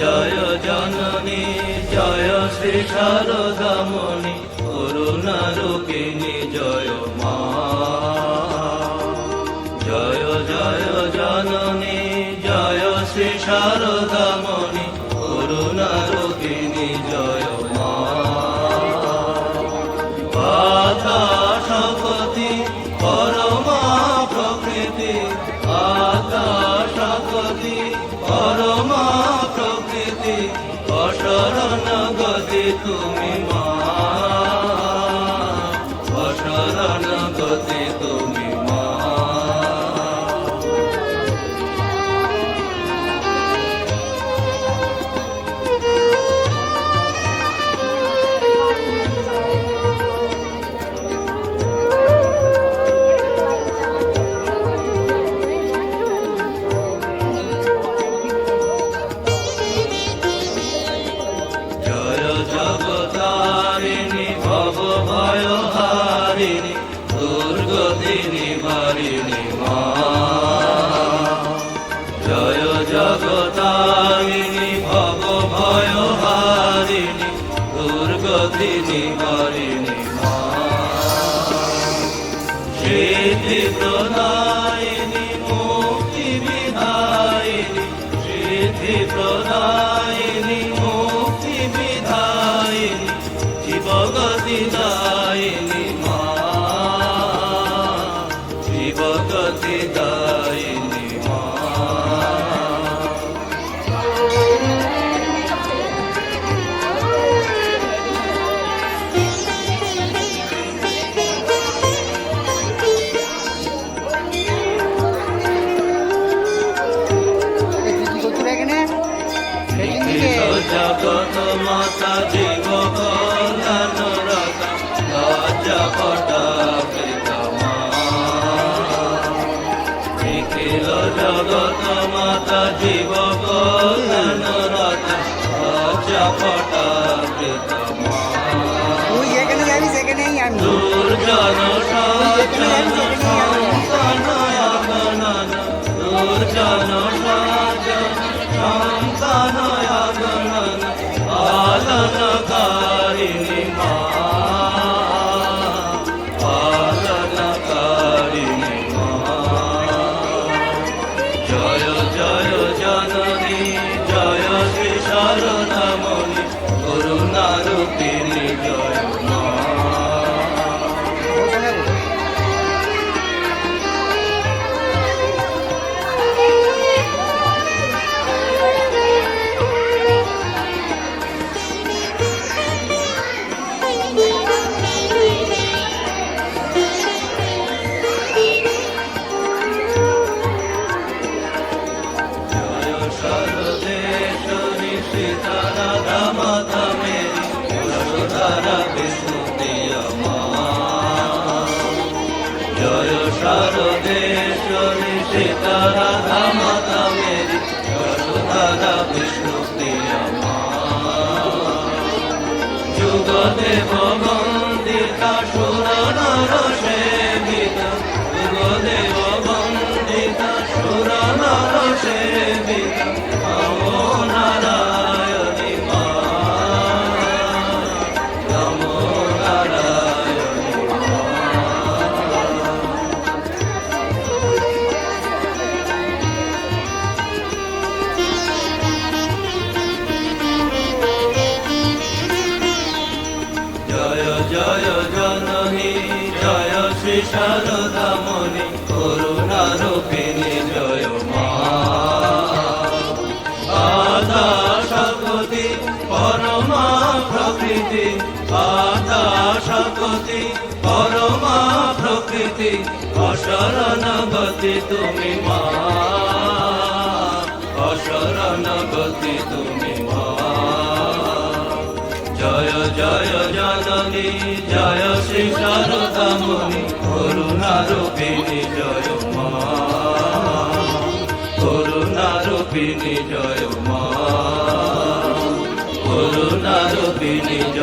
জয় জননী, জয় শ্রী শারদামণি করুণা রূপিণী জয় মা। জয় জয় জননী, জয় শ্রী শারদামণি করুণা রূপিণী তুমি বারিণী মা। সিদ্ধি প্রদায়িনী মুক্তি বিধায়িনী। সিদ্ধি প্রদায়িনী মুক্তি বিধায়িনী। জীবগতি দায়িনী মা। জীবগতি দায়িনী মাতা জীব কল্যাণ রতা লজ্জা পটাকৃত মা নিখিল জগত মাতা জীব কল্যাণ রতা লজ্জা সজন জয় সর্বদেশ্বরী সীতারাধা মাতা মেরি মা যুগদেব বন্দিতা শারদামণি করুণা রূপিণী জয় মা আদা শকতি, পরমা প্রকৃতি। আদা শকতি, পরমা প্রকৃতি অশরণ তুমি মা। অশরণ তুমি মা। জয় জয়, জননী, জয় শ্রী শারদামণি যদি নিজ